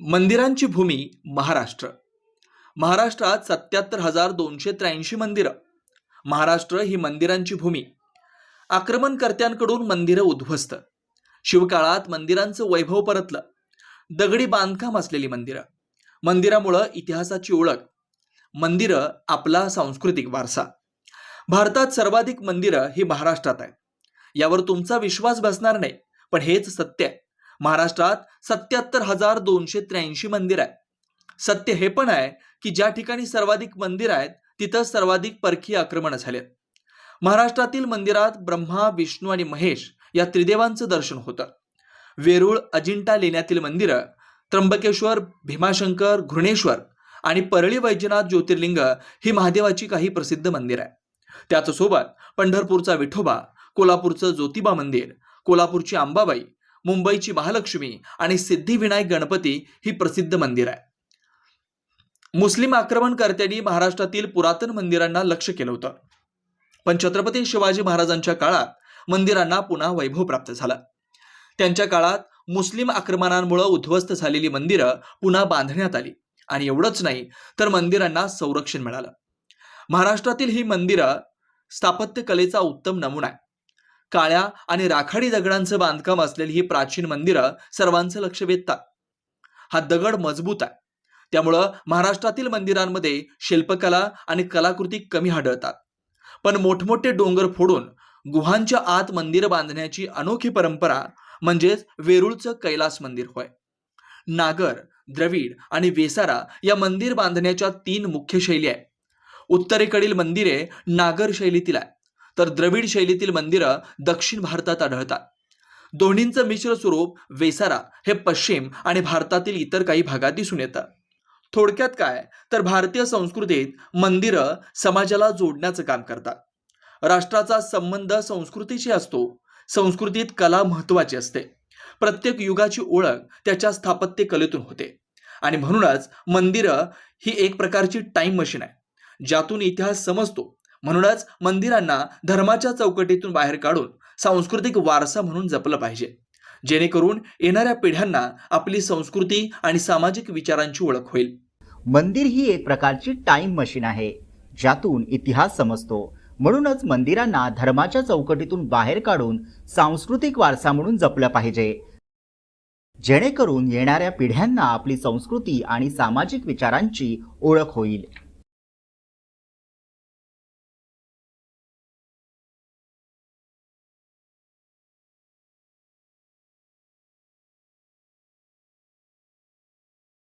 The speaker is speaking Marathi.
मंदिरांची भूमी महाराष्ट्र. महाराष्ट्रात सत्याहत्तर हजार दोनशे त्र्याऐंशी मंदिरं. महाराष्ट्र ही मंदिरांची भूमी. आक्रमणकर्त्यांकडून मंदिरं उद्ध्वस्त. शिवकाळात मंदिरांचं वैभव परतलं. दगडी बांधकाम असलेली मंदिरं. मंदिरामुळं इतिहासाची ओळख. मंदिरं आपला सांस्कृतिक वारसा. भारतात सर्वाधिक मंदिरं ही महाराष्ट्रात आहे यावर तुमचा विश्वास बसणार नाही पण हेच सत्य आहे. महाराष्ट्रात सत्याहत्तर हजार दोनशे त्र्याऐंशी मंदिर आहे सत्य हे पण आहे की ज्या ठिकाणी सर्वाधिक मंदिर आहेत तिथं सर्वाधिक परकीय आक्रमण झाले. महाराष्ट्रातील मंदिरात ब्रह्मा विष्णू आणि महेश या त्रिदेवांचं दर्शन होतं. वेरूळ अजिंठा लेण्यातील मंदिरं त्र्यंबकेश्वर भीमाशंकर घृणेश्वर आणि परळी वैजनाथ ज्योतिर्लिंग ही महादेवाची काही प्रसिद्ध मंदिर आहे त्याचसोबत पंढरपूरचा विठोबा कोल्हापूरचं ज्योतिबा मंदिर कोल्हापूरची अंबाबाई मुंबईची महालक्ष्मी आणि सिद्धिविनायक गणपती ही प्रसिद्ध मंदिर आहे. मुस्लिम आक्रमणकर्त्यांनी महाराष्ट्रातील पुरातन मंदिरांना लक्ष केलं होतं. पण छत्रपती शिवाजी महाराजांच्या काळात मंदिरांना पुन्हा वैभव प्राप्त झालं. त्यांच्या काळात मुस्लिम आक्रमणांमुळे उद्ध्वस्त झालेली मंदिरं पुन्हा बांधण्यात आली आणि एवढंच नाही तर मंदिरांना संरक्षण मिळालं. महाराष्ट्रातील ही मंदिरं स्थापत्यकलेचा उत्तम नमुना आहे. काळ्या आणि राखाडी दगडांचं बांधकाम असलेली ही प्राचीन मंदिरं सर्वांचं लक्ष वेधतात. हा दगड मजबूत आहे. त्यामुळं महाराष्ट्रातील मंदिरांमध्ये शिल्पकला आणि कलाकृती कमी आढळतात. पण मोठमोठे डोंगर फोडून गुहांच्या आत मंदिर बांधण्याची अनोखी परंपरा म्हणजेच वेरूळचं कैलास मंदिर होय. नागर द्रविड आणि वेसारा या मंदिर बांधण्याच्या तीन मुख्य शैली आहे उत्तरेकडील मंदिरे नागर शैलीतील आहे तर द्रविड शैलीतील मंदिरं दक्षिण भारतात आढळतात. दोन्हींचं मिश्र स्वरूप वेसारा हे पश्चिम आणि भारतातील इतर काही भागात दिसून येतं. थोडक्यात काय? तर भारतीय संस्कृतीत मंदिरं समाजाला जोडण्याचं काम करतात. राष्ट्राचा संबंध संस्कृतीशी असतो. संस्कृतीत कला महत्वाची असते. प्रत्येक युगाची ओळख त्याच्या स्थापत्य कलेतून होते. आणि म्हणूनच मंदिरं ही एक प्रकारची टाइम मशीन आहे ज्यातून इतिहास समजतो म्हणूनच मंदिरांना धर्माच्या चौकटीतून बाहेर काढून सांस्कृतिक वारसा म्हणून जपलं पाहिजे. जेणेकरून येणाऱ्या पिढ्यांना आपली संस्कृती आणि सामाजिक विचारांची ओळख होईल. मंदिर ही एक प्रकारची टाइम मशीन आहे ज्यातून इतिहास समजतो. म्हणूनच मंदिरांना धर्माच्या चौकटीतून बाहेर काढून सांस्कृतिक वारसा म्हणून जपलं पाहिजे. जेणेकरून येणाऱ्या पिढ्यांना आपली संस्कृती आणि सामाजिक विचारांची ओळख होईल.